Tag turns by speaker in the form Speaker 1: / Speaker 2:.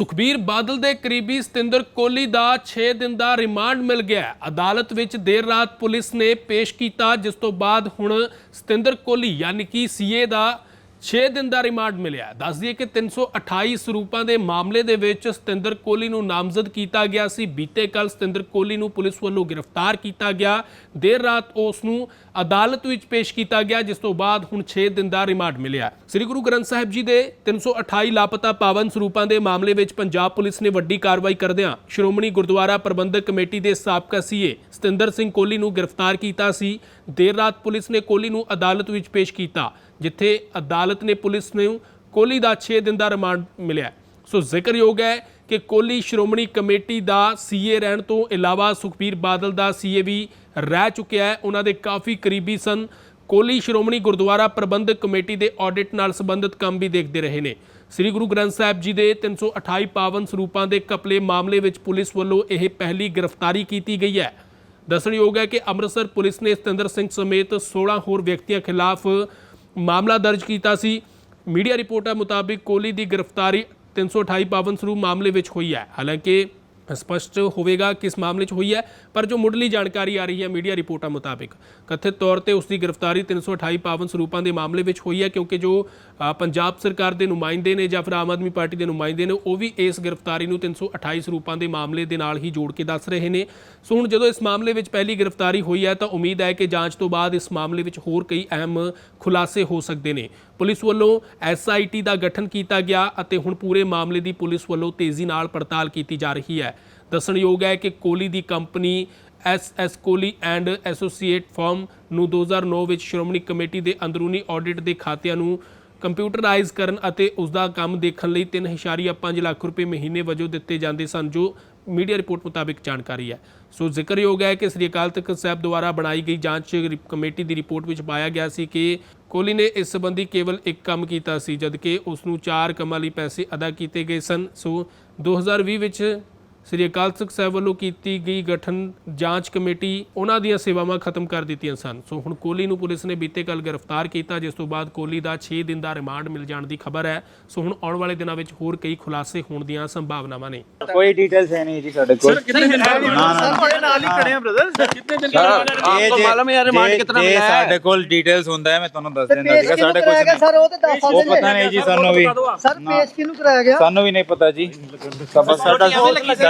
Speaker 1: ਸੁਖਬੀਰ ਬਾਦਲ ਦੇ ਕਰੀਬੀ ਸਤਿੰਦਰ ਕੋਹਲੀ ਦਾ 6 ਦਿਨ ਦਾ ਰਿਮਾਂਡ ਮਿਲ ਗਿਆ ਅਦਾਲਤ ਵਿੱਚ ਦੇਰ ਰਾਤ ਪੁਲਿਸ ਨੇ ਪੇਸ਼ ਕੀਤਾ, ਜਿਸ ਤੋਂ ਬਾਅਦ ਹੁਣ ਸਤਿੰਦਰ ਕੋਹਲੀ, ਯਾਨੀ ਕਿ ਸੀਏ ਦਾ 6 ਦਿਨ ਦਾ ਰਿਮਾਂਡ ਮਿਲਿਆ। ਹੈ। ਦੱਸ ਦਈਏ ਕਿ 328 ਸਰੂਪਾਂ ਦੇ ਮਾਮਲੇ ਦੇ ਵਿੱਚ ਸਤਿੰਦਰ ਕੋਹਲੀ ਨੂੰ ਨਾਮਜ਼ਦ ਕੀਤਾ ਗਿਆ ਸੀ। ਬੀਤੇ ਕੱਲ ਸਤਿੰਦਰ ਕੋਹਲੀ ਨੂੰ ਪੁਲਿਸ ਵੱਲੋਂ ਗ੍ਰਿਫਤਾਰ ਕੀਤਾ ਗਿਆ। ਦੇਰ ਰਾਤ ਉਸ ਨੂੰ ਅਦਾਲਤ ਵਿੱਚ ਪੇਸ਼ ਕੀਤਾ ਗਿਆ, ਜਿਸ ਤੋਂ ਬਾਅਦ ਹੁਣ 6 ਦਿਨ ਦਾ ਰਿਮਾਂਡ ਮਿਲਿਆ। ਸ੍ਰੀ ਗੁਰੂ ਗ੍ਰੰਥ ਸਾਹਿਬ ਜੀ ਦੇ 328 ਲਾਪਤਾ ਪਾਵਨ ਸਰੂਪਾਂ ਦੇ ਮਾਮਲੇ ਵਿੱਚ ਪੰਜਾਬ ਪੁਲਿਸ ਨੇ ਵੱਡੀ ਕਾਰਵਾਈ ਕਰਦਿਆਂ ਸ਼੍ਰੋਮਣੀ ਗੁਰਦੁਆਰਾ ਪ੍ਰਬੰਧਕ ਕਮੇਟੀ ਦੇ ਸਾਬਕਾ ਸੀਏ ਸਤਿੰਦਰ ਸਿੰਘ ਕੋਹਲੀ ਨੂੰ ਗ੍ਰਿਫਤਾਰ ਕੀਤਾ ਸੀ। ਦੇਰ ਰਾਤ ਪੁਲਿਸ ਨੇ ਕੋਹਲੀ ਨੂੰ ਅਦਾਲਤ ਵਿੱਚ ਪੇਸ਼ ਕੀਤਾ। ਜਿੱਥੇ ਅਦਾਲਤ ਨੇ ਪੁਲਿਸ ਨੂੰ ਕੋਹਲੀ ਦਾ 6 ਦਿਨ ਦਾ ਰਿਮਾਂਡ ਮਿਲਿਆ ਸੋ ਜ਼ਿਕਰਯੋਗ ਹੈ ਕਿ ਕੋਹਲੀ ਸ਼੍ਰੋਮਣੀ ਕਮੇਟੀ ਦਾ ਸੀਏ ਰਹਿਣ ਤੋਂ ਇਲਾਵਾ ਸੁਖਬੀਰ ਬਾਦਲ ਦਾ ਸੀਏ ਵੀ ਰਹਿ ਚੁੱਕਿਆ ਹੈ। ਉਹਨਾਂ ਦੇ ਕਾਫੀ ਕਰੀਬੀ ਸਨ। ਕੋਹਲੀ ਸ਼੍ਰੋਮਣੀ ਗੁਰਦੁਆਰਾ ਪ੍ਰਬੰਧਕ ਕਮੇਟੀ ਦੇ ਆਡਿਟ ਨਾਲ ਸੰਬੰਧਿਤ ਕੰਮ ਵੀ ਦੇਖਦੇ ਰਹੇ ਨੇ। ਸ੍ਰੀ ਗੁਰੂ ਗ੍ਰੰਥ ਸਾਹਿਬ ਜੀ ਦੇ 328 ਪਾਵਨ ਸਰੂਪਾਂ ਦੇ ਕਪਲੇ ਮਾਮਲੇ ਵਿੱਚ ਪੁਲਿਸ ਵੱਲੋਂ ਇਹ ਪਹਿਲੀ ਗ੍ਰਿਫਤਾਰੀ ਕੀਤੀ ਗਈ ਹੈ। ਦੱਸਣਯੋਗ ਹੈ ਕਿ ਅੰਮ੍ਰਿਤਸਰ ਪੁਲਿਸ ਨੇ ਸਤਿੰਦਰ ਸਿੰਘ ਸਮੇਤ 16 ਹੋਰ ਵਿਅਕਤੀਆਂ ਖਿਲਾਫ ਮਾਮਲਾ ਦਰਜ ਕੀਤਾ ਸੀ। ਮੀਡੀਆ ਰਿਪੋਰਟਾਂ ਮੁਤਾਬਿਕ ਕੋਹਲੀ ਦੀ ਗ੍ਰਿਫਤਾਰੀ 328 ਪਾਵਨ ਸਰੂਪ ਮਾਮਲੇ ਵਿੱਚ ਹੋਈ ਹੈ। ਹਾਲਾਂਕਿ ਸਪਸ਼ਟ ਹੋਵੇਗਾ ਕਿਸ ਮਾਮਲੇ 'ਚ ਹੋਈ ਹੈ, ਪਰ ਜੋ ਮੁੱਢਲੀ ਜਾਣਕਾਰੀ ਆ ਰਹੀ ਹੈ ਮੀਡੀਆ ਰਿਪੋਰਟਾਂ ਮੁਤਾਬਿਕ। ਕਥਿਤ ਤੌਰ ਤੇ ਉਸ ਦੀ ਗ੍ਰਿਫਤਾਰੀ 328 ਪਾਵਨ ਸਰੂਪਾਂ ਦੇ ਮਾਮਲੇ ਵਿੱਚ ਹੋਈ ਹੈ, ਕਿਉਂਕਿ ਜੋ ਪੰਜਾਬ ਸਰਕਾਰ ਦੇ ਨੁਮਾਇੰਦੇ ਨੇ ਜਾਂ ਫਿਰ ਆਮ ਆਦਮੀ ਪਾਰਟੀ ਦੇ ਨੁਮਾਇੰਦੇ ਨੇ, ਉਹ ਵੀ ਇਸ ਗ੍ਰਿਫਤਾਰੀ ਨੂੰ 328 ਸਰੂਪਾਂ ਦੇ ਮਾਮਲੇ ਦੇ ਨਾਲ ਹੀ ਜੋੜ ਕੇ ਦੱਸ ਰਹੇ ਨੇ। ਸੋ ਹੁਣ ਜਦੋਂ ਇਸ ਮਾਮਲੇ ਵਿੱਚ ਪਹਿਲੀ ਗ੍ਰਿਫਤਾਰੀ ਹੋਈ ਹੈ, ਤਾਂ ਉਮੀਦ ਹੈ ਕਿ ਜਾਂਚ ਤੋਂ ਬਾਅਦ ਇਸ ਮਾਮਲੇ ਵਿੱਚ ਹੋਰ ਕਈ ਅਹਿਮ ਖੁਲਾਸੇ ਹੋ ਸਕਦੇ ਨੇ। ਪੁਲਿਸ ਵੱਲੋਂ ਐਸਆਈਟੀ ਦਾ ਗਠਨ ਕੀਤਾ ਗਿਆ ਅਤੇ ਹੁਣ ਪੂਰੇ ਮਾਮਲੇ ਦੀ ਪੁਲਿਸ ਵੱਲੋਂ ਤੇਜ਼ੀ ਨਾਲ ਪੜਤਾਲ ਕੀਤੀ ਜਾ ਰਹੀ ਹੈ। ਦੱਸਣਯੋਗ ਹੈ ਕਿ ਕੋਹਲੀ ਦੀ company S S Kohli and associate firm ਨੂੰ 2009 ਵਿੱਚ ਸ਼੍ਰੋਮਣੀ ਕਮੇਟੀ ਦੇ ਅੰਦਰੂਨੀ ਆਡਿਟ ਦੇ ਖਾਤਿਆਂ ਨੂੰ ਕੰਪਿਊਟਰਾਈਜ਼ ਕਰਨ ਅਤੇ ਉਸ ਦਾ ਕੰਮ ਦੇਖਣ ਲਈ 3.5 ਲੱਖ ਰੁਪਏ ਮਹੀਨੇ ਵਜੋਂ ਦਿੱਤੇ ਜਾਂਦੇ ਸਨ, ਜੋ ਮੀਡੀਆ ਰਿਪੋਰਟ ਮੁਤਾਬਿਕ ਜਾਣਕਾਰੀ ਹੈ। ਸੋ ਜ਼ਿਕਰਯੋਗ ਹੈ ਕਿ ਸ੍ਰੀ ਅਕਾਲ ਤਖਤ ਸਾਹਿਬ ਦੁਆਰਾ ਬਣਾਈ ਗਈ ਜਾਂਚ ਰਿ- ਕਮੇਟੀ ਦੀ ਰਿਪੋਰਟ ਵਿੱਚ ਪਾਇਆ ਗਿਆ ਸੀ ਕਿ ਕੋਹਲੀ ਨੇ ਇਸ ਸੰਬੰਧੀ ਕੇਵਲ ਇੱਕ ਕੰਮ ਕੀਤਾ ਸੀ, ਜਦਕਿ ਉਸ ਨੂੰ ਚਾਰ ਕੰਮਾਂ ਲਈ ਪੈਸੇ ਅਦਾ ਕੀਤੇ ਗਏ ਸਨ। ਸੋ 2020 ਵਿੱਚ ਸ੍ਰੀ ਅਕਾਲ ਤਖਤ ਸਾਹਿਬ ਵੱਲੋਂ ਕੀਤੀ ਗਈ ਗਠਨ ਜਾਂਚ ਕਮੇਟੀ ਉਹਨਾਂ ਦੀਆਂ ਸੇਵਾਵਾਂ ਖਤਮ ਕਰ ਦਿੱਤੀਆਂ ਸਨ। ਸੋ ਹੁਣ ਕੋਹਲੀ ਨੂੰ ਪੁਲਿਸ ਨੇ ਬੀਤੇ ਕੱਲ ਗ੍ਰਿਫਤਾਰ ਕੀਤਾ ਜਿਸ ਤੋਂ ਬਾਅਦ ਕੋਹਲੀ ਦਾ 6 ਦਿਨ ਦਾ ਰਿਮਾਂਡ ਮਿਲ ਜਾਣ ਦੀ ਖਬਰ ਹੈ। ਸੋ ਹੁਣ ਆਉਣ ਵਾਲੇ ਦਿਨਾਂ ਵਿੱਚ ਹੋਰ ਕਈ ਖੁਲਾਸੇ ਹੋਣ ਦੀਆਂ ਸੰਭਾਵਨਾਵਾਂ ਨੇ।
Speaker 2: ਕੋਈ ਡਿਟੇਲਸ ਹੈ ਨਹੀਂ ਜੀ ਸਾਡੇ ਕੋਲ।
Speaker 3: ਸਰ ਕਿੰਨੇ ਦਿਨ ਦਾ
Speaker 2: ਸਰ
Speaker 4: ਤੁਹਾਡੇ ਨਾਲ ਹੀ ਖੜੇ ਆ ਬ੍ਰਦਰ
Speaker 3: ਕਿੰਨੇ ਦਿਨ ਦਾ ਆਪਕੋ ਮਾਲੂਮ
Speaker 2: ਹੈ
Speaker 3: ਰਿਮਾਂਡ
Speaker 2: ਕਿਤਨਾ
Speaker 3: ਮਿਲਾ ਹੈ?
Speaker 2: ਸਾਡੇ ਕੋਲ ਡਿਟੇਲਸ ਹੁੰਦਾ ਹੈ ਮੈਂ ਤੁਹਾਨੂੰ ਦੱਸ ਦਿੰਦਾ ਸੀਗਾ ਸਾਡੇ ਕੋਲ
Speaker 4: ਸਰ ਉਹ ਤੇ
Speaker 2: 10 ਸਾਲ ਦੇ
Speaker 4: ਸਰ ਪੇਸ਼ ਕਿਹਨੂੰ ਕਰਾਇਆ ਗਿਆ।
Speaker 2: ਸਾਨੂੰ ਵੀ ਨਹੀਂ ਪਤਾ ਜੀ। ਸਾਡਾ ਸਾਡਾ